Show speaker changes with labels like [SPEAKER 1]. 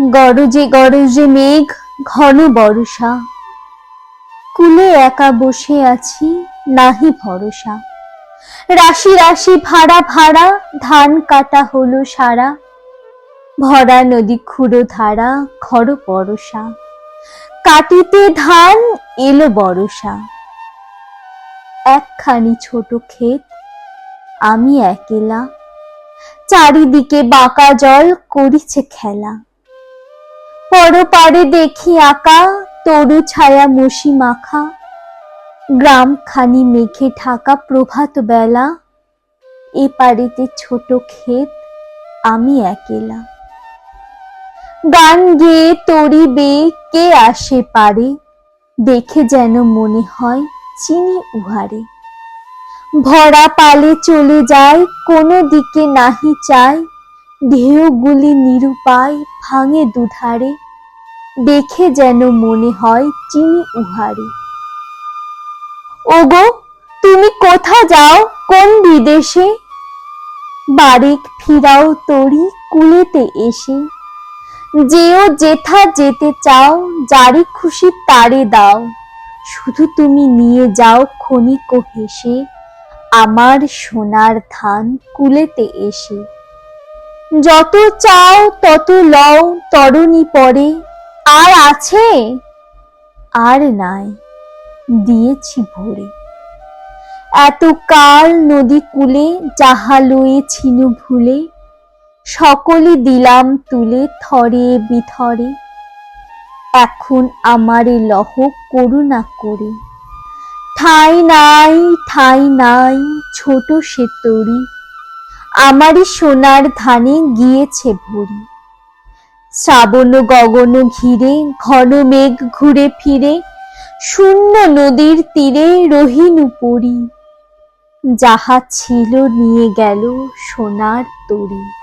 [SPEAKER 1] গরজে গরজে মেঘ, ঘন বর্ষা। কুলে একা বসে আছি, নাহি ভরসা। রাশি রাশি ভাড়া ভাড়া, ধান কাটা হলো সারা। ভরা নদী খুঁড়ো ধারা খর পরশা কাটিতে ধান, এলো বরসা। একখানি ছোট ক্ষেত, আমি একেলা। চারিদিকে বাঁকা জল, করিছে খেলা। পরপারে দেখি আঁকা তরু ছায়া মসি মাখা। গ্রাম খানি মেঘে ঢাকা প্রভাত বেলা, এ পারিতে ছোট ক্ষেত, আমি একেলা। গান গেয়ে তরি বে কে আসে পারে, দেখে যেন মনে হয় চিনি উহারে। ভরা পালে চলে যায়, কোনো দিকে নাহি চায় ঢেউগুলি নিরুপায় ভাঙে দুধারে, দেখে যেন মনে হয় চিনি উহারে ওগো, তুমি কোথা যাও, কোন বিদেশে? বারেক ফিরাও তরি কুলেতে এসে। যেও যেথা যেতে চাও যারে খুশি তারে দাও। শুধু তুমি নিয়ে যাও ক্ষণিক হেসে, আমার সোনার ধান কুলেতে এসে। যত চাও তত লও, তরণী পরে। আর আছে? আর নাই, দিয়েছি ভরে। এত কাল নদী কূলে যাহা লয়েছিনু ভুলে, সকলে দিলাম তুলে থরে বিথরে। এখন আমারে লহ করুণা করে। ঠাই নাই ঠাই নাই, ছোট সে তরি। আমারই সোনার ধানে গিয়েছে ভরি শ্রাবণ গগন ঘিরে, ঘন মেঘ ঘুরে ফিরে, শূন্য নদীর তীরে রহিনু পরি যাহা ছিল নিয়ে গেল সোনার তরী।